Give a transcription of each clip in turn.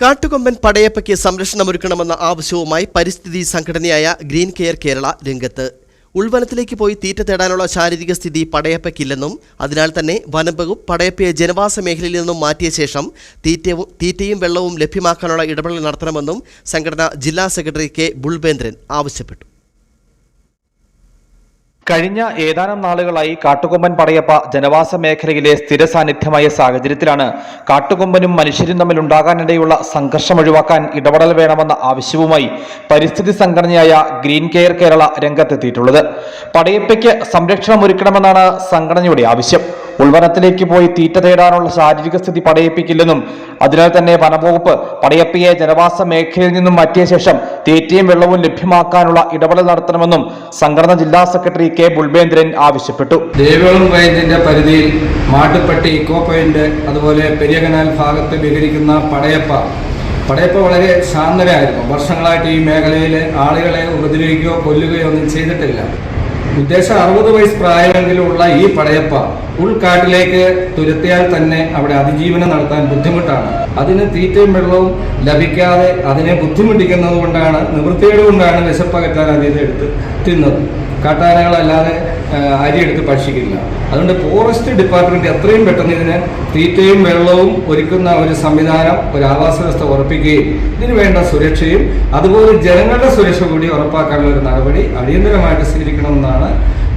കാട്ടുകൊമ്പൻ പടയപ്പയ്ക്ക് സംരക്ഷണമൊരുക്കണമെന്ന ആവശ്യവുമായി പരിസ്ഥിതി സംഘടനയായ ഗ്രീൻ കെയർ കേരള രംഗത്ത്. ഉൾവനത്തിലേക്ക് പോയി തീറ്റ തേടാനുള്ള ശാരീരിക സ്ഥിതി പടയപ്പയ്ക്കില്ലെന്നും അതിനാൽ തന്നെ വനംവകുപ്പ് പടയപ്പയെ ജനവാസ മേഖലയിൽ നിന്നും മാറ്റിയ ശേഷം തീറ്റയും വെള്ളവും ലഭ്യമാക്കാനുള്ള ഇടപെടൽ നടത്തണമെന്നും സംഘടന ജില്ലാ സെക്രട്ടറി കെ. ബുൾബേന്ദ്രൻ ആവശ്യപ്പെട്ടു. കഴിഞ്ഞ ഏതാനും നാളുകളായി കാട്ടുകൊമ്പൻ പടയപ്പ ജനവാസ മേഖലയിലെ സ്ഥിര സാന്നിധ്യമായ സാഹചര്യത്തിലാണ് കാട്ടുകൊമ്പനും മനുഷ്യരും തമ്മിൽ ഉണ്ടാകാനിടയുള്ള സംഘർഷം ഒഴിവാക്കാൻ ഇടപെടൽ വേണമെന്ന ആവശ്യവുമായി പരിസ്ഥിതി സംഘടനയായ ഗ്രീൻ കെയർ കേരള രംഗത്തെത്തിയിട്ടുള്ളത്. പടയപ്പയ്ക്ക് സംരക്ഷണം ഒരുക്കണമെന്നാണ് സംഘടനയുടെ ആവശ്യം. ഉൾവനത്തിലേക്ക് പോയി തീറ്റ തേടാനുള്ള ശാരീരിക സ്ഥിതി പടയപ്പിക്കില്ലെന്നും അതിനാൽ തന്നെ വനംവകുപ്പ് പടയപ്പിയെ ജനവാസ മേഖലയിൽ നിന്നും മാറ്റിയ ശേഷം തീറ്റയും വെള്ളവും ലഭ്യമാക്കാനുള്ള ഇടപെടൽ നടത്തണമെന്നും സംഘടന ജില്ലാ സെക്രട്ടറി കെ ബുൾബേന്ദ്രൻ ആവശ്യപ്പെട്ടു. ദേവികുളം റേഞ്ചിന്റെ പരിധിയിൽ മാട്ടുപ്പെട്ടി ഇക്കോ പോയിന്റ് അതുപോലെ പെരിയ കനാൽ ഭാഗത്ത് വിഹരിക്കുന്ന പടയപ്പ. പടയപ്പ വളരെ ശാന്തരായിരുന്നു വർഷങ്ങളായിട്ട് ഈ മേഖലയിലെ ആളുകളെ ഉപദ്രവിക്കുകയോ കൊല്ലുകയോ ഒന്നും ചെയ്തിട്ടില്ല. ഉദ്ദേശം അറുപത് വയസ്സ് പ്രായമെങ്കിലുള്ള ഈ പടയപ്പ ഉൾക്കാട്ടിലേക്ക് തുരത്തിയാൽ തന്നെ അവിടെ അതിജീവനം നടത്താൻ ബുദ്ധിമുട്ടാണ്. അതിന് തീറ്റയും വെള്ളവും ലഭിക്കാതെ അതിനെ ബുദ്ധിമുട്ടിക്കുന്നത് കൊണ്ടാണ് നിവൃത്തിയുടെ കൊണ്ടാണ് വിശപ്പകറ്റാൻ അത് എടുത്ത് തിന്നത്. കാട്ടാനകളല്ലാതെ അരിയെടുത്ത് ഭക്ഷിക്കില്ല. അതുകൊണ്ട് ഫോറസ്റ്റ് ഡിപ്പാർട്ട്മെന്റ് എത്രയും പെട്ടെന്ന് ഇതിന് തീറ്റയും വെള്ളവും ഒരുക്കുന്ന ഒരു സംവിധാനം ഒരു ആവാസ വ്യവസ്ഥ ഉറപ്പിക്കുകയും ഇതിനു വേണ്ട സുരക്ഷയും അതുപോലെ ജനങ്ങളുടെ സുരക്ഷ കൂടി ഉറപ്പാക്കാനുള്ള ഒരു നടപടി അടിയന്തരമായിട്ട് സ്വീകരിക്കണമെന്നാണ്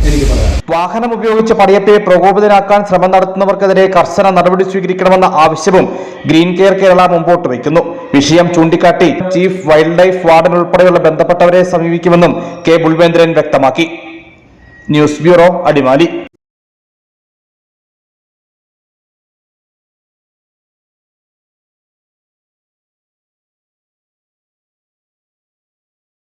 എനിക്ക് പറയാം. വാഹനം ഉപയോഗിച്ച് പടയത്തെ പ്രകോപിതരാക്കാൻ ശ്രമം നടത്തുന്നവർക്കെതിരെ കർശന നടപടി സ്വീകരിക്കണമെന്ന ആവശ്യവും ഗ്രീൻ കെയർ കേരള മുമ്പോട്ട് വയ്ക്കുന്നു. വിഷയം ചൂണ്ടിക്കാട്ടി ചീഫ് വൈൽഡ് ലൈഫ് വാർഡൻ ഉൾപ്പെടെയുള്ള ബന്ധപ്പെട്ടവരെ സമീപിക്കുമെന്നും കെ. ബുൾവേന്ദ്രൻ വ്യക്തമാക്കി. News bureau Adimali.